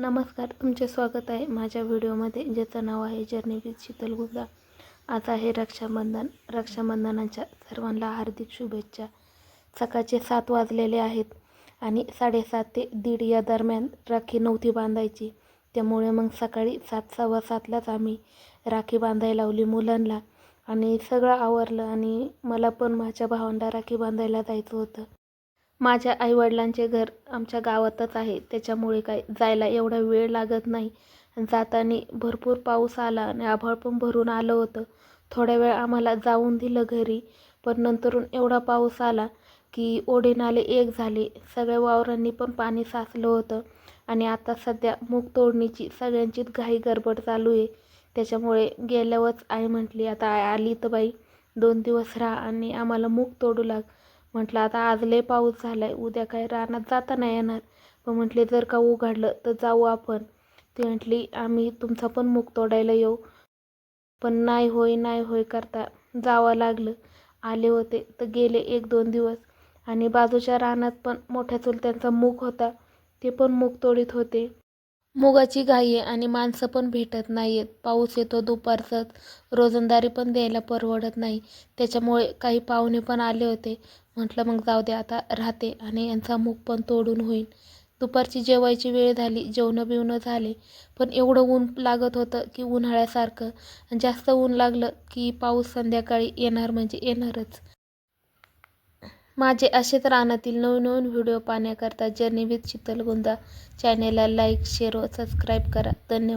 नमस्कार तुमचे स्वागत आहे माझ्या व्हिडिओमध्ये ज्याचं नाव आहे जर्नी विथ शीतल गुप्ता. आज आहे रक्षाबंधन. रक्षाबंधनाच्या सर्वांना हार्दिक शुभेच्छा. सकाळचे सात वाजलेले आहेत आणि साडेसात ते दीड या दरम्यान राखी नव्हती बांधायची. त्यामुळे मग सकाळी सात सव्वा सातलाच आम्ही राखी बांधायला लावली मुलांना. आणि सगळं आवरलं आणि मला पण माझ्या भावांना राखी बांधायला जायचं होतं. माझ्या आईवडिलांचे घर आमच्या गावातच आहे. त्याच्यामुळे काय जायला एवढा वेळ लागत नाही. जाताना भरपूर पाऊस आला आणि आभाळ पण भरून आलं होतं. थोड्या वेळ आम्हाला जाऊन दिलं घरी पण नंतरून एवढा पाऊस आला की ओढे नाले एक झाले. सगळ्या वावरांनी पण पाणी साचलं होतं आणि आता सध्या मूग तोडणीची सगळ्यांचीच घाई गडबड चालू आहे. त्याच्यामुळे गेल्यावरच आई म्हटली आता आली तर बाई दोन दिवस राहा आणि आम्हाला मूग तोडू लाग. म्हटलं आता आज लय पाऊस झाला आहे उद्या काय रानात जाता नाही येणार. पण म्हटले जर का उघडलं तर जाऊ आपण. ती म्हटली आम्ही तुमचा पण मूग तोडायला येऊ. पण नाही होय नाही होय करता जावं लागलं. आले होते तर गेले एक दोन दिवस. आणि बाजूच्या रानात पण मोठ्या चुलत्यांचा मूग होता ते पण मूग तोडीत होते. मुगाची घाई आहे आणि माणसं पण भेटत नाही आहेत पाऊस येतो दुपारचाच रोजंदारी पण द्यायला परवडत नाही. त्याच्यामुळे काही पाहुणे पण आले होते. म्हटलं मग जाऊ दे आता राहते आणि यांचा मूग पण तोडून होईल दुपारची जेवायची वेळ झाली जेवणं बिवणं झाले. पण एवढं ऊन लागत होतं की उन्हाळ्यासारखं. आणि जास्त ऊन लागलं की पाऊस संध्याकाळी येणार म्हणजे येणारच. माझे असेच रानातील नवनवीन व्हिडिओ पाहण्याकरता जर्नी विथ शीतल गुंदा चॅनेलला लाईक शेअर व सबस्क्राईब करा. धन्यवाद.